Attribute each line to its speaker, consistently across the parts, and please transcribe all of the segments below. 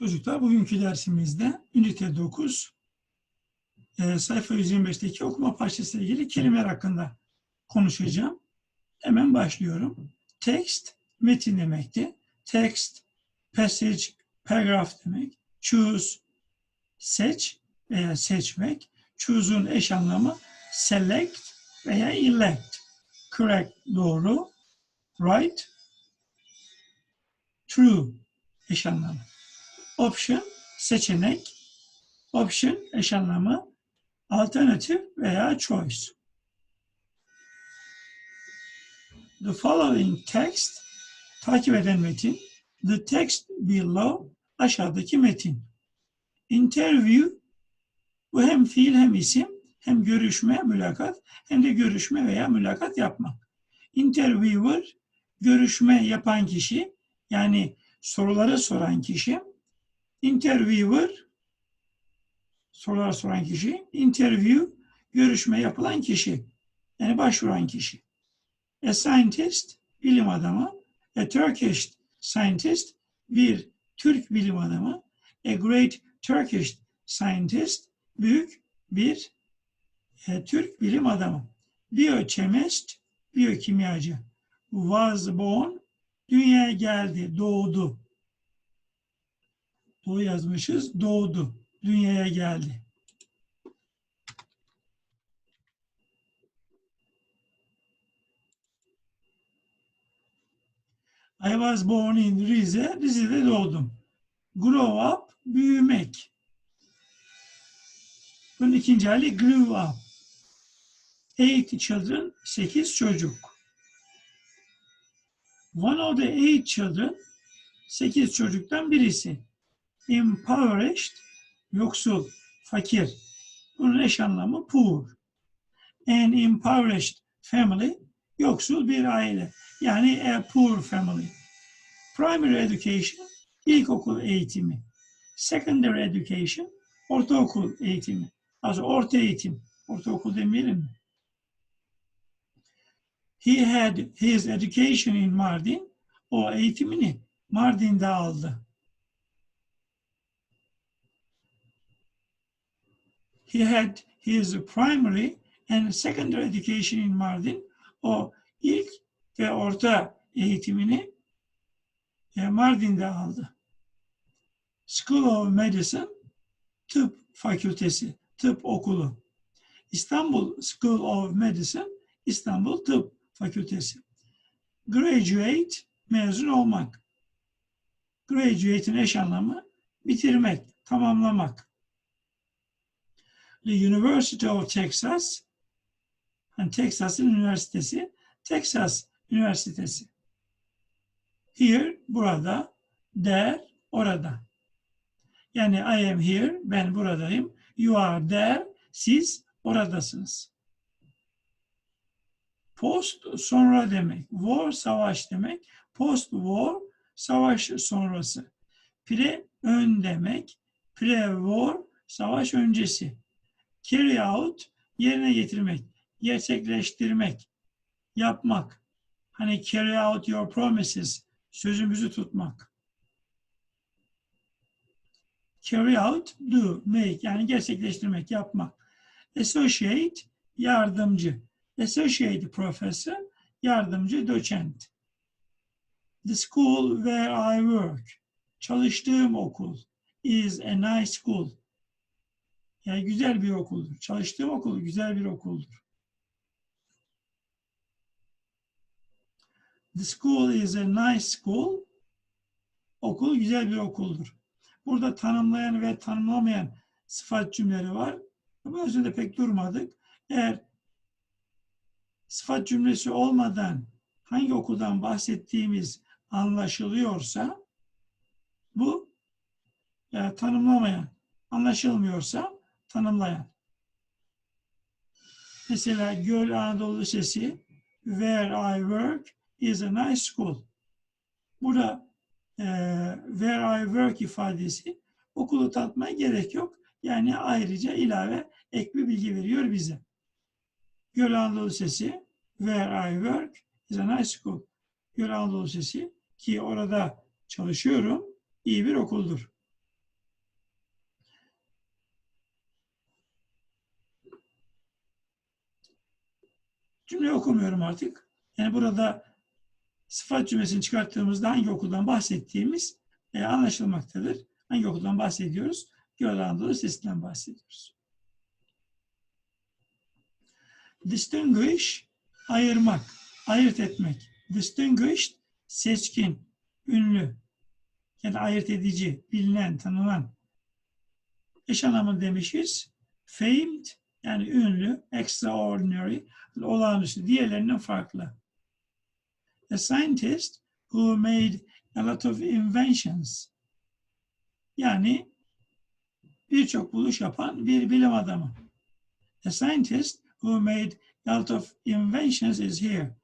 Speaker 1: Çocuklar bugünkü dersimizde ünite 9 e, sayfa 125'teki okuma parçası ile ilgili kelimeler hakkında konuşacağım. Hemen başlıyorum. Text metin demekti. Text, passage, paragraph demek. Choose, seç veya seçmek. Choose'un eş anlamı select veya elect. Correct, doğru. Right, true eş anlamı. Option seçenek. Option eş anlamı alternatif veya choice. The following text takip eden metin. The text below aşağıdaki metin. Interview bu hem fiil hem isim hem görüşme, mülakat hem de görüşme veya mülakat yapmak. Interviewer görüşme yapan kişi yani soruları soran kişi interviewer sorular soran kişi, interview görüşme yapılan kişi. Yani başvuran kişi. A scientist bilim adamı, a Turkish scientist bir Türk bilim adamı, a great Turkish scientist büyük bir e, Türk bilim adamı. Biochemist biyokimyacı was born dünyaya geldi, doğdu. Doğu yazmışız. Doğdu. Dünyaya geldi. I was born in Rize. Rize'de doğdum. Grow up, büyümek. Bunun ikinci hali grew up. Eight children, sekiz çocuk. One of the eight children, sekiz çocuktan birisi impoverished, yoksul, fakir. Bunun eş anlamı poor. An impoverished family, yoksul bir aile. Yani a poor family. Primary education, ilkokul eğitimi. Secondary education, ortaokul eğitimi. Az orta eğitim. Ortaokul demeyelim mi? He had his education in Mardin. O eğitimini Mardin'de aldı. He had his primary and secondary education in Mardin. O ilk ve orta eğitimini e, Mardin'de aldı. School of Medicine, tıp fakültesi, tıp okulu. İstanbul School of Medicine, İstanbul Tıp Fakültesi. Graduate, mezun olmak. Graduate'in eş anlamı bitirmek, tamamlamak the University of Texas, yani Texas'ın üniversitesi, Texas Üniversitesi. Here, burada, there, orada. Yani I am here, ben buradayım. You are there, siz oradasınız. Post sonra demek. War savaş demek. Post war savaş sonrası. Pre ön demek. Pre war savaş öncesi. Carry out yerine getirmek, gerçekleştirmek, yapmak. Hani carry out your promises, sözümüzü tutmak. Carry out, do, make yani gerçekleştirmek, yapmak. Associate, yardımcı. Associate professor, yardımcı doçent. The school where I work, çalıştığım okul, is a nice school. Yani güzel bir okuldur. Çalıştığım okul güzel bir okuldur. The school is a nice school. Okul güzel bir okuldur. Burada tanımlayan ve tanımlamayan sıfat cümleleri var. Ama üzerinde pek durmadık. Eğer sıfat cümlesi olmadan hangi okuldan bahsettiğimiz anlaşılıyorsa bu yani tanımlamayan anlaşılmıyorsa tanımlayan. Mesela Göl Anadolu Lisesi Where I work is a nice school. Burada e, where I work ifadesi okulu tatmaya gerek yok. Yani ayrıca ilave ek bir bilgi veriyor bize. Göl Anadolu Lisesi Where I work is a nice school. Göl Anadolu Lisesi ki orada çalışıyorum iyi bir okuldur. Cümleyi okumuyorum artık. Yani burada sıfat cümlesini çıkarttığımızda hangi okuldan bahsettiğimiz e, anlaşılmaktadır. Hangi okuldan bahsediyoruz? Göl Anadolu Lisesi'nden bahsediyoruz. Distinguish, ayırmak, ayırt etmek. Distinguished, seçkin, ünlü. Yani ayırt edici, bilinen, tanınan. Eş anlamını demişiz. Famed, yani ünlü, extraordinary, olağanüstü, diğerlerinden farklı. A scientist who made a lot of inventions. Yani birçok buluş yapan bir bilim adamı. A scientist who made a lot of inventions is here.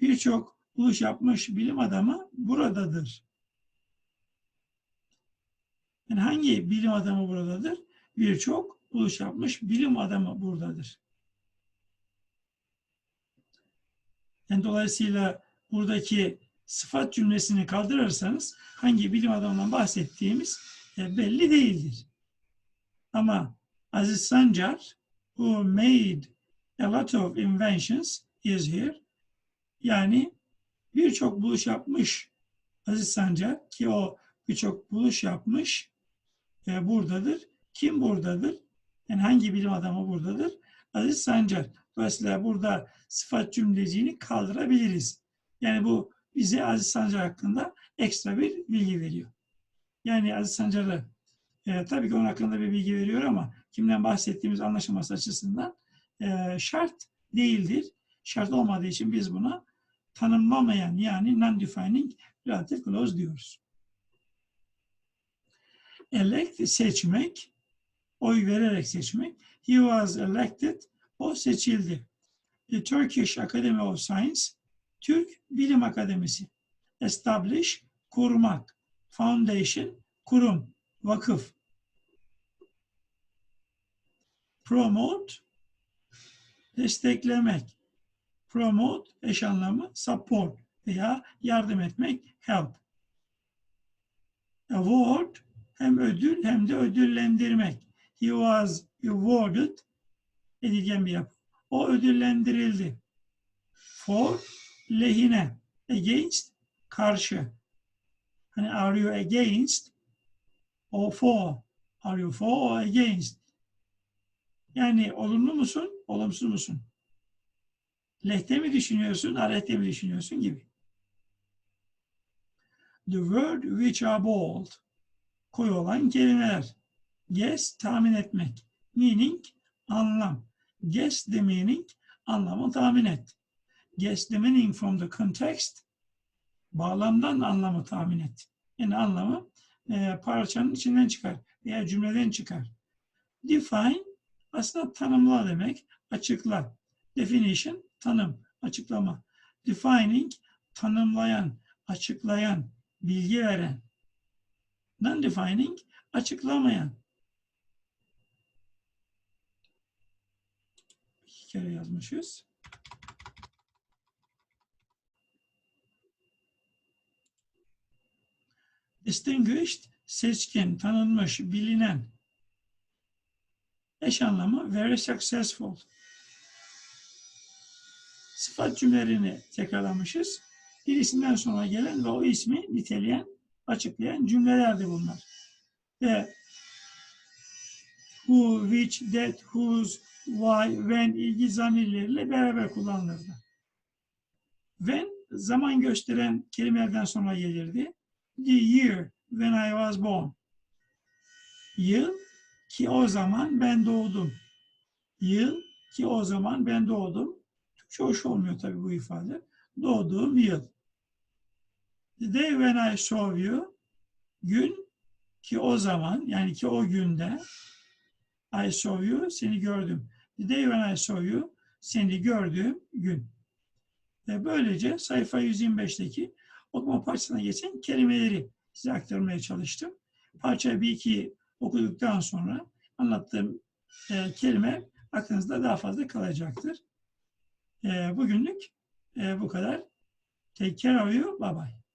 Speaker 1: Birçok buluş yapmış bilim adamı buradadır. Yani hangi bilim adamı buradadır? Birçok buluş yapmış bilim adamı buradadır. Yani dolayısıyla buradaki sıfat cümlesini kaldırırsanız hangi bilim adamından bahsettiğimiz e, belli değildir. Ama Aziz Sancar who made a lot of inventions is here. Yani birçok buluş yapmış Aziz Sancar ki o birçok buluş yapmış e, buradadır. Kim buradadır? Yani hangi bilim adamı buradadır? Aziz Sancar. Dolayısıyla burada sıfat cümleciğini kaldırabiliriz. Yani bu bize Aziz Sancar hakkında ekstra bir bilgi veriyor. Yani Aziz Sancar'ı e, tabii ki onun hakkında bir bilgi veriyor ama kimden bahsettiğimiz anlaşılması açısından e, şart değildir. Şart olmadığı için biz buna tanımlamayan yani non-defining relative clause diyoruz. Elect seçmek, oy vererek seçmek. He was elected, o seçildi. The Turkish Academy of Science, Türk Bilim Akademisi. Establish, kurmak. Foundation, kurum, vakıf. Promote, desteklemek. Promote, eş anlamı support veya yardım etmek, help. Award, hem ödül hem de ödüllendirmek. He was awarded, edilgen bir yapı. O ödüllendirildi. For, lehine. Against, karşı. Hani are you against or for? Are you for or against? Yani olumlu musun, olumsuz musun? Lehte mi düşünüyorsun, aleyhte mi düşünüyorsun gibi. The word which are bold. Koyu olan kelimeler. Guess, tahmin etmek. Meaning, anlam. Guess the meaning, anlamı tahmin et. Guess the meaning from the context, bağlamdan anlamı tahmin et. Yani anlamı e, parçanın içinden çıkar veya cümleden çıkar. Define aslında tanımla demek, açıkla. Definition, tanım, açıklama. Defining, tanımlayan, açıklayan, bilgi veren. Non-defining, açıklamayan. İki kere yazmışız. Distinguished, seçkin, tanınmış, bilinen. Eş anlamı very successful. Sıfat cümlelerini tekrarlamışız. Birisinden sonra gelen ve o ismi niteleyen, açıklayan cümlelerdi bunlar. Ve who, which, that, whose, why, when ilgi zamirleriyle beraber kullanılırdı. When zaman gösteren kelimelerden sonra gelirdi. The year when I was born. Yıl ki o zaman ben doğdum. Yıl ki o zaman ben doğdum. Türkçe hoş olmuyor tabii bu ifade. Doğduğum yıl. The day when I saw you. Gün ki o zaman yani ki o günde I saw you seni gördüm. The day when I saw you seni gördüğüm gün. Ve böylece sayfa 125'teki okuma parçasına geçen kelimeleri size aktarmaya çalıştım. Parçayı bir iki okuduktan sonra anlattığım e, kelime aklınızda daha fazla kalacaktır. E, bugünlük e, bu kadar. Take care of you. Bye bye.